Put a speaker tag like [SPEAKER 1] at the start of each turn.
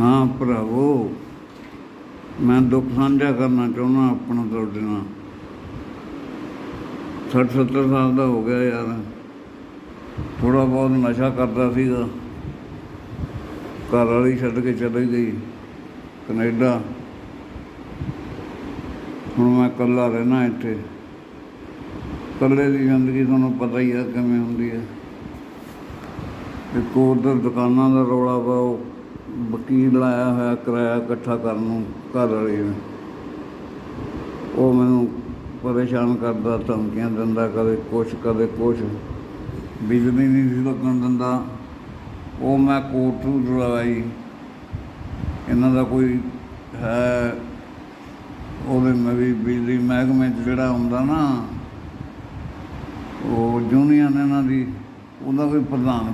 [SPEAKER 1] ਹਾਂ ਭਰਾਵੋ, ਮੈਂ ਦੁੱਖ ਸਾਂਝਾ ਕਰਨਾ ਚਾਹੁੰਦਾ ਆਪਣਾ ਤੁਹਾਡੇ ਨਾਲ। 60 70 ਸਾਲ ਦਾ ਹੋ ਗਿਆ ਯਾਰ। ਥੋੜਾ ਬਹੁਤ ਨਸ਼ਾ ਕਰਦਾ ਸੀਗਾ। ਘਰ ਵਾਲੀ ਛੱਡ ਕੇ ਚਲੀ ਗਈ, ਕੈਨੇਡਾ। ਹੁਣ ਮੈਂ ਇਕੱਲਾ ਰਹਿਣਾ ਇੱਥੇ। ਇਕੱਲੇ ਦੀ ਜ਼ਿੰਦਗੀ ਤੁਹਾਨੂੰ ਪਤਾ ਹੀ ਆ ਕਿਵੇਂ ਹੁੰਦੀ ਹੈ ਇੱਕ ਉਧਰ ਦੁਕਾਨਾਂ ਦਾ ਰੌਲਾ ਪਾਓ। ਵਕੀਲ ਲਾਇਆ ਹੋਇਆ ਕਿਰਾਇਆ ਇਕੱਠਾ ਕਰਨ ਨੂੰ ਘਰ ਵਾਲੇ ਨੇ। ਉਹ ਮੈਨੂੰ ਪਰੇਸ਼ਾਨ ਕਰਦਾ, ਧਮਕੀਆਂ ਦਿੰਦਾ, ਕਦੇ ਕੁਛ ਕਦੇ ਕੁਛ। ਬਿਜਲੀ ਨਹੀਂ ਸੀ ਲੱਗਣ ਦਿੰਦਾ। ਉਹ ਮੈਂ ਕੋਰਟ ਨੂੰ ਲਗਾਈ ਇਹਨਾਂ ਦਾ ਕੋਈ ਹੈ, ਉਹਦੇ ਮੈਂ ਵੀ ਬਿਜਲੀ ਮਹਿਕਮੇ 'ਚ ਜਿਹੜਾ ਹੁੰਦਾ ਨਾ, ਉਹ ਯੂਨੀਅਨ ਇਹਨਾਂ ਦੀ, ਉਹਦਾ ਕੋਈ ਪ੍ਰਧਾਨ